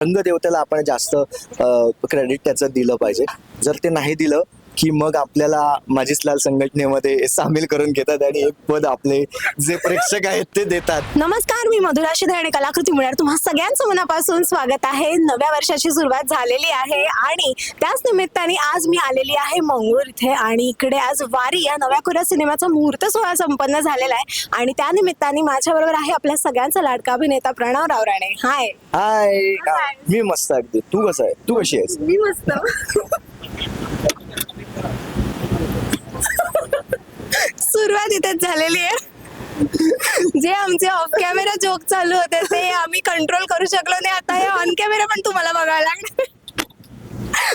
रंगदेवतेला आपण जास्त क्रेडिट त्याचं दिलं पाहिजे. जर ते नाही दिलं की मग आपल्याला माझीच लाल संघटनेमध्ये सामील करून घेतात आणि एक पद आपले जे प्रेक्षक आहेत ते देतात. नमस्कार मी मधुरा शिधे आणि कलाकृती मिळणार तुम्हा सगळ्यांचं मनापासून स्वागत आहे. नव्या वर्षाची सुरुवात झालेली आहे आणि त्याच निमित्ताने आज मी आलेली आहे मंगळूर इथे आणि इकडे आज वारी या नव्या कोऱ्या सिनेमाचा मुहूर्त सोहळा संपन्न झालेला आहे. आणि त्या निमित्ताने माझ्या बरोबर आहे आपल्या सगळ्यांचा लाडका अभिनेता प्रणव रावराणे. हाय हाय. मी मस्त अगदी. तू कसं आहे? तू कशी आहेस? मी मस्त. सुरुवात इथेच झालेली आहे. जे आमचे ऑफ कॅमेरा जोक चालू होते ते आम्ही कंट्रोल करू शकलो नाही. आता हे ऑन कॅमेरा पण तुम्हाला बघायला लागणार.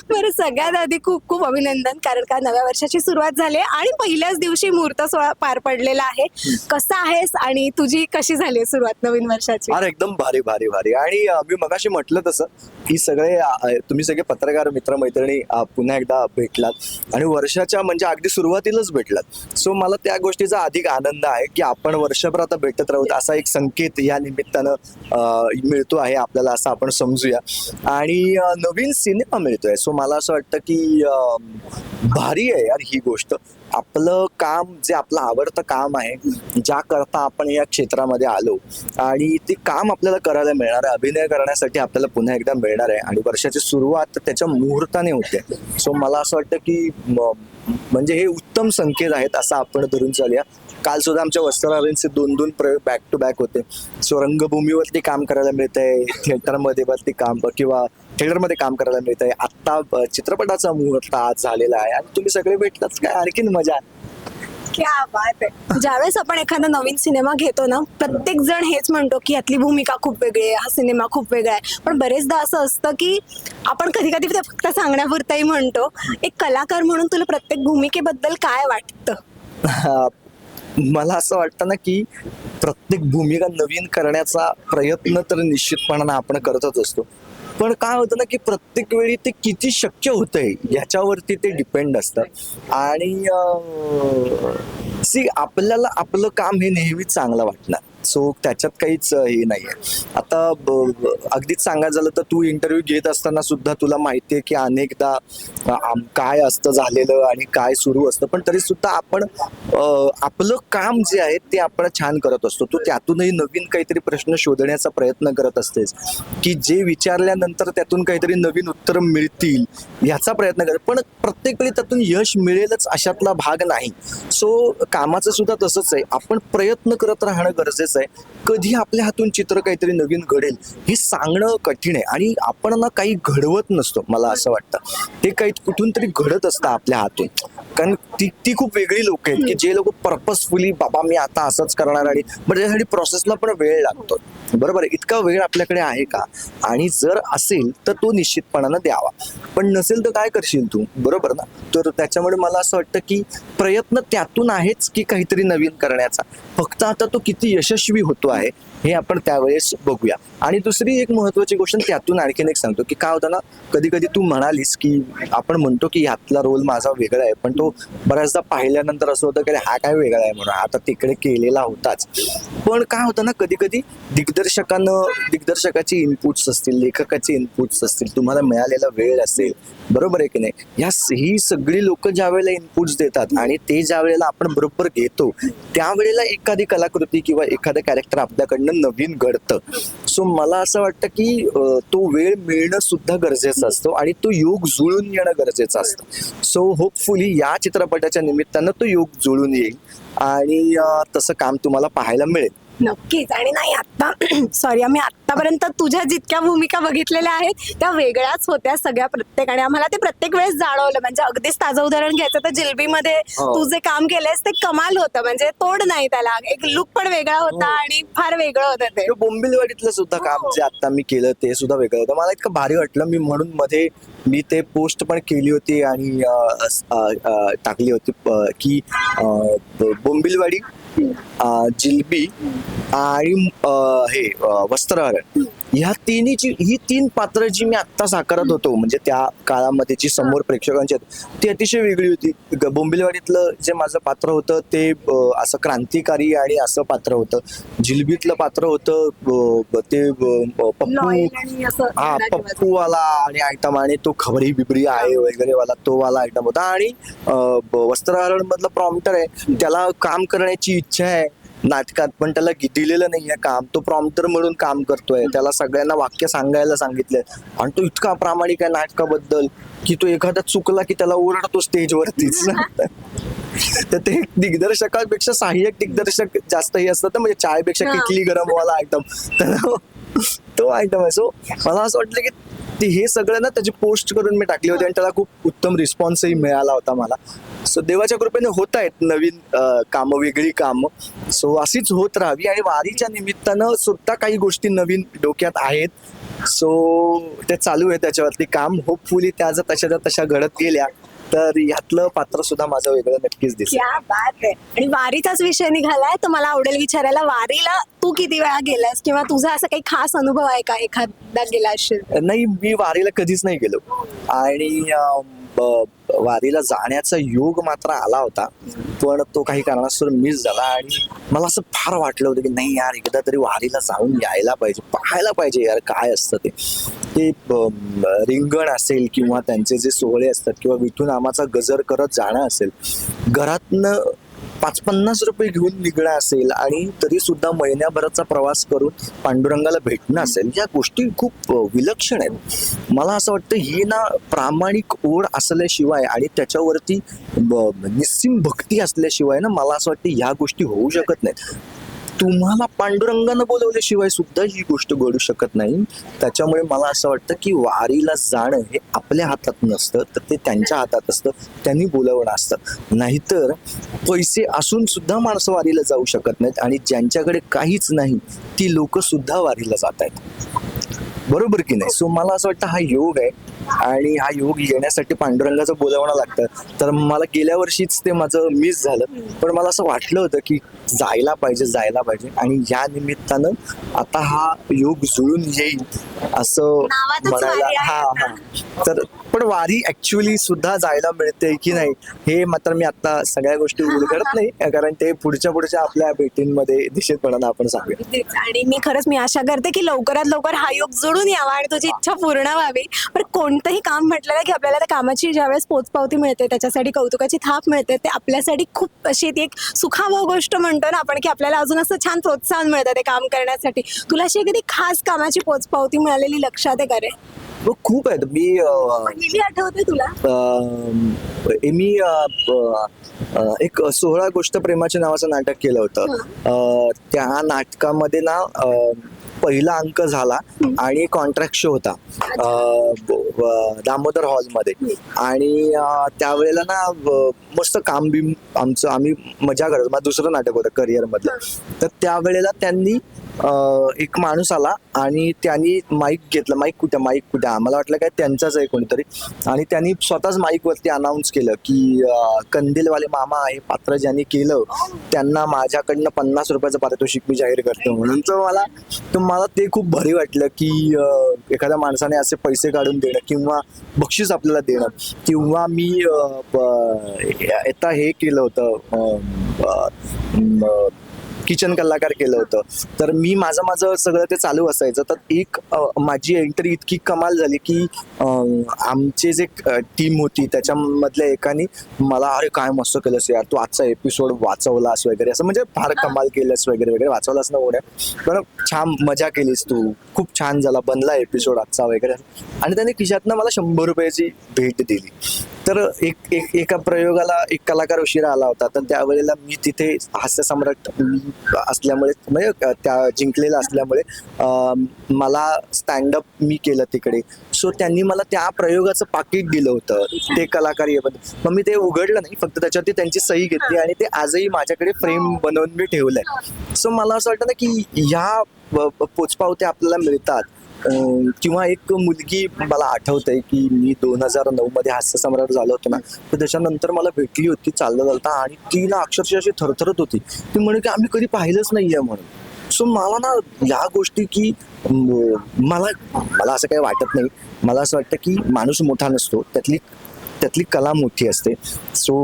बरं सगळ्यात आधी खूप खूप अभिनंदन कारण का नव्या वर्षाची सुरुवात झाली आहे आणि पहिल्याच दिवशी मुहूर्त सोहळा पार पडलेला आहे. कसा आहेस आणि तुझी कशी झाली आहे सुरुवात नवीन वर्षाची? अरे एकदम भारी भारी भारी. आणि अं, मी मगाशी म्हटलं तसं की सगळे तुम्ही सगळे पत्रकार मित्र मैत्रिणी पुन्हा एकदा भेटलात आणि वर्षाच्या म्हणजे अगदी सुरुवातीलाच भेटलात. सो मला त्या गोष्टीचा अधिक आनंद आहे की आपण वर्षभर आता भेटत राहू असा एक संकेत या निमित्तानं मिळतो आहे आपल्याला असं आपण समजूया. आणि नवीन सिनेमा मिळतोय. सो मला असं वाटतं की भारी आहे यार ही गोष्ट. आपलं काम जे आपलं आवडतं काम आहे ज्या करता आपण या क्षेत्रामध्ये आलो आणि ते काम आपल्याला करायला मिळणार आहे अभिनय करण्यासाठी आपल्याला पुन्हा एकदा मिळणार आहे आणि वर्षाची सुरुवात त्याच्या मुहूर्ताने होते. सो मला असं वाटतं की म्हणजे हे उत्तम संकेत आहेत असं आपण धरून चालूया. काल सुद्धा आमच्या वस्त्रालयांचे दोन दोन प्रयोग बॅक टू बॅक होते. सो रंगभूमीवरती काम करायला मिळतंय थिएटरमध्ये वरती काम किंवा थिएटरमध्ये काम करायला मिळतंय. आत्ता अ, चित्रपटाचा मुहूर्त आज झालेला आहे आणि तुम्ही सगळे भेटलात काय आणखीन मजा? क्या बात आहे. ज्यावेळेस आपण एखादा नवीन सिनेमा घेतो ना प्रत्येक जण हेच म्हणतो की यातली भूमिका खूप वेगळी आहे हा सिनेमा खूप वेगळा आहे. पण बरेचदा असं असतं की आपण कधी कधी ते फक्त सांगण्यापुरताही म्हणतो एक कलाकार म्हणून तुला प्रत्येक भूमिकेबद्दल काय वाटतं? मला असं वाटतं ना की प्रत्येक भूमिका नवीन करण्याचा प्रयत्न तर निश्चितपणानं आपण करतच असतो. पण काय होतं ना की प्रत्येक वेळी ते किती शक्य होतंय याच्यावरती ते डिपेंड असतं. आणि सी आपल्याला आपलं काम हे नेहमीच चांगलं वाटणार. सो त्याच्यात काहीच हे हे नाहीये. आता अगदीच सांगायचं झालं तर तू इंटरव्ह्यू घेत असताना सुद्धा तुला माहितीये की अनेकदा काय असतं झालेलं आणि काय सुरू असतं. पण तरी सुद्धा आपण आपलं काम जे आहे ते आपण छान करत असतो. तू त्यातूनही नवीन काहीतरी प्रश्न शोधण्याचा प्रयत्न करत असतेस की जे विचारल्यानंतर त्यातून काहीतरी नवीन उत्तर मिळतील याचा प्रयत्न कर. पण प्रत्येक वेळी त्यातून यश मिळेलच अशातला भाग नाही. सो कामाचं सुद्धा तसंच आहे. आपण प्रयत्न करत राहणं गरजेचं आहे. कधी आपल्या हातून चित्र काहीतरी नवीन घडेल हे सांगणं कठीण आहे आणि आपण ना काही घडवत नसतो मला असं वाटतं. ते काही कुठून तरी घडत असतं आपल्या हातून. कारण ती ती खूप वेगळी लोक आहेत की जे लोक पर्पजफुली बाबा मी आता असंच करणार आणि बट त्यासाठी प्रोसेसला पण वेळ लागतो. बरोबर आहे? इतका वेळ आपल्याकडे आहे का? आणि जर असेल तर तो निश्चितपणानं द्यावा. पण नसेल तर काय करशील तू? बरोबर ना? तर त्याच्यामुळे मला असं वाटतं की प्रयत्न त्यातून आहेच की काहीतरी नवीन करण्याचा. फक्त आता तो किती यशस्वी होतो आहे. हे आपण त्यावेळेस बघूया. आणि दुसरी एक महत्वाची गोष्ट त्यातून आणखीन एक सांगतो की काय होतं ना कधी कधी तू म्हणालीस की आपण म्हणतो की ह्यातला रोल माझा वेगळा आहे पण तो बऱ्याचदा पाहिल्यानंतर असं होतं की हा काय वेगळा आहे म्हणून आता तिकडे केलेला होताच. पण काय होतं ना कधी कधी दिग्दर्शकानं दिग्दर्शकाचे इनपुट्स असतील लेखकाचे इनपुट्स असतील तुम्हाला मिळालेला वेळ असेल बरोबर आहे की नाही? ह्या ही सगळी लोक ज्या वेळेला इनपुट्स देतात आणि ते ज्या वेळेला आपण बरोबर घेतो त्यावेळेला एखादी कलाकृती किंवा एखादं कॅरेक्टर आपल्याकडनं नवीन घडतं. सो मला असं वाटतं की तो वेळ मिळणं सुद्धा गरजेचं असतो आणि तो योग जुळून येणं गरजेचं असतं. सो होपफुली या चित्रपटाच्या निमित्तानं तो योग जुळून येईल आणि तसं काम तुम्हाला पाहायला मिळेल. नक्कीच. आणि नाही आता सॉरी आम्ही आतापर्यंत तुझ्या जितक्या भूमिका बघितलेल्या आहेत त्या वेगळ्याच होत्या सगळ्या प्रत्येक आणि आम्हाला ते प्रत्येक वेळेस जाणवलं. म्हणजे अगदीच ताजं उदाहरण घ्यायचं तर जिलबीमध्ये हो. तू जे काम केलंयस ते कमाल होतं. म्हणजे तोड नाही त्याला. एक लुक पण वेगळा होता हो. आणि फार वेगळं होतं ते. बोंबिलवाडीतलं सुद्धा काम जे आता मी केलं ते सुद्धा वेगळं होतं. मला इतकं भारी वाटलं मी म्हणून मध्ये मी ते पोस्ट पण केली होती आणि टाकली होती की बोंबिलवाडी जिलबी आणि हे वस्त्रहरण. ह्या तिन्हीची ही तीन पात्र जी मी आत्ता साकारत होतो म्हणजे त्या काळामध्ये जी समोर प्रेक्षकांची आहेत ती अतिशय वेगळी होती. बोंबिलवाडीतलं जे माझं पात्र होतं ते असं क्रांतिकारी आणि असं पात्र होतं. जिलबीतलं पात्र होतं ते पप्पू हा धडा ठेवायचं. पप्पू वाला आणि आयटम आणि तो खबरी बिबरी आहे वगैरे वाला तो वाला आयटम होता. आणि वस्त्रहरण मधलं प्रॉम्प्टर आहे त्याला काम करण्याची इच्छा आहे. नाटकात पण त्याला दिलेलं नाहीये काम. तो प्रॉम्प्टर म्हणून काम करतोय. त्याला सगळ्यांना वाक्य सांगायला सांगितलंय. आणि तो इतका प्रामाणिक आहे नाटकाबद्दल की तो एखादा चुकला की त्याला ओरडतो स्टेजवरतीच तर ते दिग्दर्शकापेक्षा सहाय्यक दिग्दर्शक जास्त हे असतात म्हणजे चायपेक्षा. किटली गरम वाला आयटम तर तो आयटम आहे. सो मला असं वाटलं की ते हे सगळं ना त्याची पोस्ट करून मी टाकली होती आणि त्याला खूप उत्तम रिस्पॉन्सही मिळाला होता मला. सो देवाच्या कृपेने होत आहेत नवीन कामं वेगळी कामं. सो अशीच होत राहावी आणि वारीच्या निमित्तानं सुद्धा काही गोष्टी नवीन डोक्यात आहेत. सो ते चालू आहे त्याच्यावरती काम. होपफुली त्या जर तशा तशा घडत गेल्या तर यातलं पात्र सुद्धा माझं वेगळं नक्कीच दिसेल. आहे आणि वारीचाच विषय निघालाय तर मला आवडेल विचारायला वारीला तू किती वेळा गेलास? किंवा तुझा असा काही खास अनुभव आहे का एखादा गेला असेल? नाही मी वारीला कधीच नाही गेलो. आणि वारीला जाण्याचा योग मात्र आला होता. पण तो काही कारणास्तव मिस झाला आणि मला असं फार वाटलं होतं की नाही यार एकदा तरी वारीला जाऊन यायला पाहिजे पाहायला पाहिजे यार काय असतं ते. ते रिंगण असेल किंवा त्यांचे जे सोहळे असतात किंवा विठू नामाचा गजर करत जाणं असेल घरातनं पाच पन्नास रुपये घेऊन निघणं असेल आणि तरी सुद्धा महिन्याभराचा प्रवास करून पांडुरंगाला भेटणं असेल या गोष्टी खूप विलक्षण आहेत. मला असं वाटतं ही ना प्रामाणिक ओढ असल्याशिवाय आणि त्याच्यावरती ब- भक्ती असल्याशिवाय ना मला असं वाटतं ह्या गोष्टी होऊ शकत नाहीत. तुम्हाला पांडुरंगानं बोलवल्याशिवाय सुद्धा ही गोष्ट घडू शकत नाही. त्याच्यामुळे मला असं वाटतं की वारीला जाणं हे आपल्या हातात नसतं तर ते त्यांच्या हातात असतं त्यांनी बोलावणं असतं. नाहीतर पैसे असून सुद्धा माणसं वारीला जाऊ शकत नाहीत आणि ज्यांच्याकडे काहीच नाही ती लोक सुद्धा वारीला जात आहेत. बरोबर की नाही? सो मला असं वाटतं हा योग आहे आणि हा योग येण्यासाठी पांडुरंगाचं बोलावणं लागतं. तर मला गेल्या वर्षीच ते माझं मिस झालं. पण मला असं वाटलं होतं की जायला पाहिजे जायला पाहिजे. आणि या निमित्तानं आता हा योग जुळून येईल असं म्हणायला हा. हा. तर पण वारी ऍक्च्युली सुद्धा जायला मिळते की नाही हे मात्र मी आता सगळ्या गोष्टी उलगडत नाही कारण ते पुढच्या पुढच्या आपल्या भेटींमध्ये निश्चितपणानं आपण सांगूया. तेच. आणि मी खरंच मी आशा करते की लवकरात लवकर हा योग जुळून यावा आणि तुझी इच्छा पूर्ण व्हावी. पण कोणतंही काम म्हटलं ना की आपल्याला त्या कामाची ज्यावेळेस पोचपावती मिळते त्याच्यासाठी कौतुकाची थाप मिळते ते आपल्यासाठी खूप अशी ती एक सुखावह गोष्ट म्हणतो ना आपण की आपल्याला अजून असं छान प्रोत्साहन मिळतं ते काम करण्यासाठी. तुला अशी एखादी खास कामाची पोचपावती मिळालेली लक्षात आहे का रे? हो, खूप आहेत मी पहिली आठवते तुला? अं, मी अं, अं, एक सोहळा गोष्ट प्रेमाच्या नावाचं नाटक केलं होतं. अं, त्या नाटकामध्ये ना अं, पहिला अंक झाला आणि कॉन्ट्रॅक्ट शो होता. अं, ब- ब- दामोदर हॉलमध्ये आणि अं, त्यावेळेला ना ब- मस्त काम बिम आमचं आम्ही मजा करत माझं दुसरं नाटक होतं करिअर मधलं. तर त्यावेळेला त्यांनी एक माणूस आला आणि त्यांनी माईक घेतलं. माईक कुठे? माईक कुठे? आम्हाला वाटलं काय त्यांचाच आहे कोणीतरी. आणि त्यांनी स्वतःच माईकवरती अनाऊन्स केलं की कंदीलवाले मामा हे पात्र ज्यांनी केलं त्यांना माझ्याकडनं पन्नास रुपयाचं पारितोषिक मी जाहीर करतो. म्हणून तर मला तर मला ते खूप भारी वाटलं की एखाद्या माणसाने असे पैसे काढून देणं किंवा बक्षीस आपल्याला देणं किंवा मी आता हे केलं होतं किचन कलाकार केलं होतं. तर मी माझं माझं सगळं ते चालू असायचं. तर एक माझी एंट्री इतकी कमाल झाली की आमचे जे टीम होती त्याच्यामधल्या एकाने मला अरे काय मस्त केलंस यार. तू आजचा एपिसोड वाचवलास वगैरे. असं म्हणजे फार कमाल केलंस वगैरे वगैरे. वाचवलास ना उड्या पण छान मजा केलीस तू. खूप छान झाला बनला एपिसोड आजचा वगैरे. आणि त्याने खिशातनं मला शंभर रुपयाची भेट दिली. तर एक एक एका प्रयोगाला एक कलाकार उशिरा आला होता. तर त्यावेळेला मी तिथे हास्य सम्राट असल्यामुळे म्हणजे त्या जिंकलेला असल्यामुळे मला स्टँडअप मी केलं तिकडे. सो त्यांनी मला त्या प्रयोगाचं पाकिट दिलं होतं. ते कलाकार येबद्दल मग मी ते उघडलं नाही. फक्त त्याच्यावरती त्यांची सही घेतली आणि ते आजही माझ्याकडे फ्रेम बनवून मी ठेवलंय. सो मला असं वाटतं ना की ह्या प- पोचपावत्या आपल्याला मिळतात. किंवा एक मुलगी मला आठवतंय की मी दोन हजार नऊ मध्ये हास्य सम्राट झालो होतो ना तर त्याच्यानंतर मला भेटली होती चालता चालता आणि ती ना अक्षरशः अशी थरथरत होती. ती म्हणे की आम्ही कधी पाहिलंच नाहीये म्हणून. सो मला ना या गोष्टी की मला मला असं काही वाटत नाही. मला असं वाटतं की माणूस मोठा नसतो त्यातली त्यातली कला मोठी असते. सो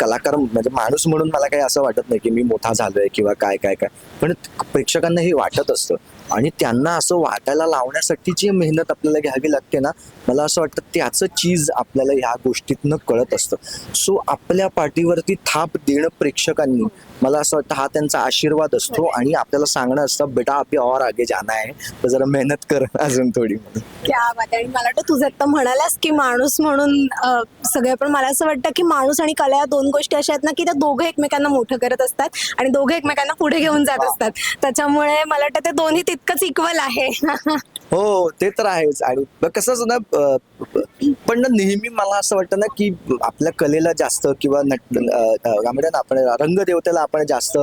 कलाकार म्हणजे माणूस म्हणून मला काही असं वाटत नाही की मी मोठा झालोय किंवा काय काय काय. पण प्रेक्षकांना हे वाटत असतं. आणि त्यांना असं वाटायला लावण्यासाठी जी मेहनत आपल्याला घ्यावी लागते ना मला असं वाटतं त्याचं चीज आपल्याला ह्या गोष्टीतनं कळत असतं. सो आपल्या पाठीवरती थाप देणं प्रेक्षकांनी मला असं वाटतं हा त्यांचा आशीर्वाद असतो आणि आपल्याला सांगणं असतं बेटा अभि और आगे जाना आहे तर जरा मेहनत कर अजून थोडी क्या बात आणि मला वाटतं तुझं आता म्हणालास की माणूस म्हणून सगळे पण मला असं वाटतं की माणूस आणि कला या दोन गोष्टी अशा आहेत ना की त्या दोघं एकमेकांना मोठं करत असतात आणि दोघं एकमेकांना पुढे घेऊन जात असतात. त्याच्यामुळे मला वाटतं ते दोन्ही तितकंच इक्वल आहे. हो ते तर आहेच. आणि कसं ना पण ना नेहमी मला असं वाटतं ना की आपल्या कलेला जास्त किंवा नट ना आपण रंगदेवतेला आपण जास्त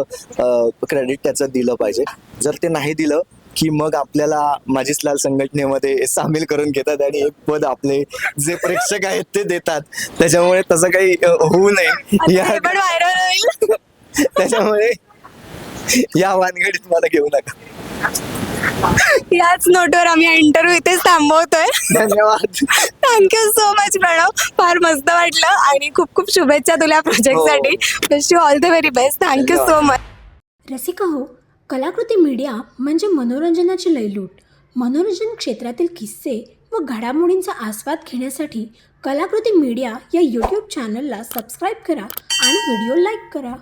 क्रेडिट त्याचं दिलं पाहिजे. जर ते नाही दिलं की मग आपल्याला माझीच लाल संघटनेमध्ये सामील करून घेतात आणि एक पद आपले जे प्रेक्षक आहेत ते देतात. त्याच्यामुळे तसं काही होऊ नये. या त्याच्यामुळे या वानगडीत मला घेऊ नका. याच नोटवर आम्ही इंटरव्ह्यू इथेच थांबवतोय. धन्यवाद. थँक्यू सो मच प्रणव फार मस्त वाटलं आणि खूप खूप शुभेच्छा तुला प्रोजेक्टसाठी wish you all the very best thank you so much Rasika हो कलाकृती मीडिया म्हणजे मनोरंजनाची लयलूट. मनोरंजन क्षेत्रातील किस्से व घडामोडींचा आस्वाद घेण्यासाठी कलाकृती मीडिया या यूट्यूब चॅनलला सबस्क्राईब करा आणि व्हिडिओ लाईक करा.